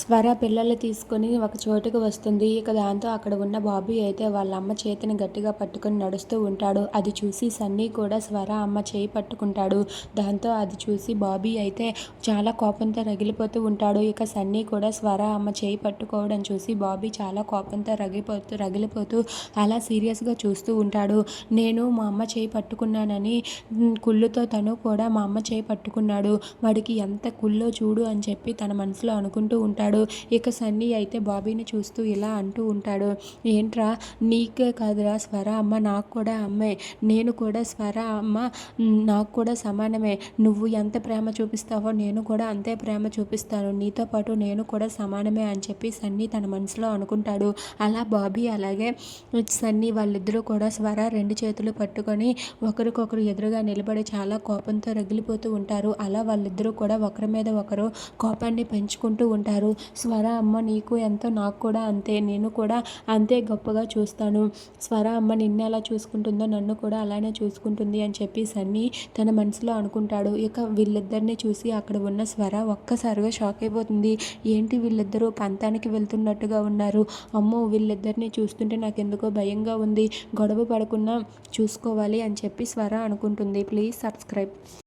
స్వర పిల్లల్ని తీసుకొని ఒక చోటుకు వస్తుంది. ఇక దాంతో అక్కడ ఉన్న బాబీ అయితే వాళ్ళ అమ్మ చేతిని గట్టిగా పట్టుకొని నడుస్తూ ఉంటాడు. అది చూసి సన్నీ కూడా స్వర అమ్మ చేయి పట్టుకుంటాడు. దాంతో అది చూసి బాబీ అయితే చాలా కోపంతో రగిలిపోతూ ఉంటాడు. ఇక సన్నీ కూడా స్వర అమ్మ చేయి పట్టుకోవడం చూసి బాబీ చాలా కోపంతో రగిలిపోతూ రగిలిపోతూ అలా సీరియస్గా చూస్తూ ఉంటాడు. నేను మా అమ్మ చేయి పట్టుకున్నానని కుళ్ళుతో తను కూడా మా అమ్మ చేయి పట్టుకున్నాడు. వాడికి ఎంత కుళ్ళో చూడు అని చెప్పి తన మనసులో అనుకుంటూ ఉంటాడు. ఇక సన్నీ అయితే బాబీని చూస్తూ ఇలా అంటూ ఉంటాడు. ఏంట్రా? నీకే కాదురా స్వర అమ్మ. నాకు కూడా అమ్మే. నేను కూడా స్వర అమ్మ. నాకు కూడా సమానమే. నువ్వు ఎంత ప్రేమ చూపిస్తావో నేను కూడా అంతే ప్రేమ చూపిస్తాను. నీతో పాటు నేను కూడా సమానమే అని చెప్పి సన్నీ తన మనసులో అనుకుంటాడు. అలా బాబీ అలాగే సన్నీ వాళ్ళిద్దరూ కూడా స్వర రెండు చేతులు పట్టుకొని ఒకరికొకరు ఎదురుగా నిలబడి చాలా కోపంతో రగిలిపోతూ ఉంటారు. అలా వాళ్ళిద్దరూ కూడా ఒకరి మీద ఒకరు కోపాన్ని పెంచుకుంటూ ఉంటారు. స్వర అమ్మ నీకు ఎంతో నాకు కూడా అంతే నేను కూడా అంతే గొప్పగా చూస్తాను. స్వర అమ్మ నిన్ను ఎలా చూసుకుంటుందో నన్ను కూడా అలానే చూసుకుంటుంది అని చెప్పి సన్నీ తన మనసులో అనుకుంటాడు. ఇక వీళ్ళిద్దరిని చూసి అక్కడ ఉన్న స్వర ఒక్కసారిగా షాక్ అయిపోతుంది. ఏంటి వీళ్ళిద్దరూ పంతానికి వెళ్తున్నట్టుగా ఉన్నారు? అమ్మో వీళ్ళిద్దరిని చూస్తుంటే నాకు ఎందుకో భయంగా ఉంది. గొడవ పడకుండా చూసుకోవాలి అని చెప్పి స్వర అనుకుంటుంది. Please subscribe.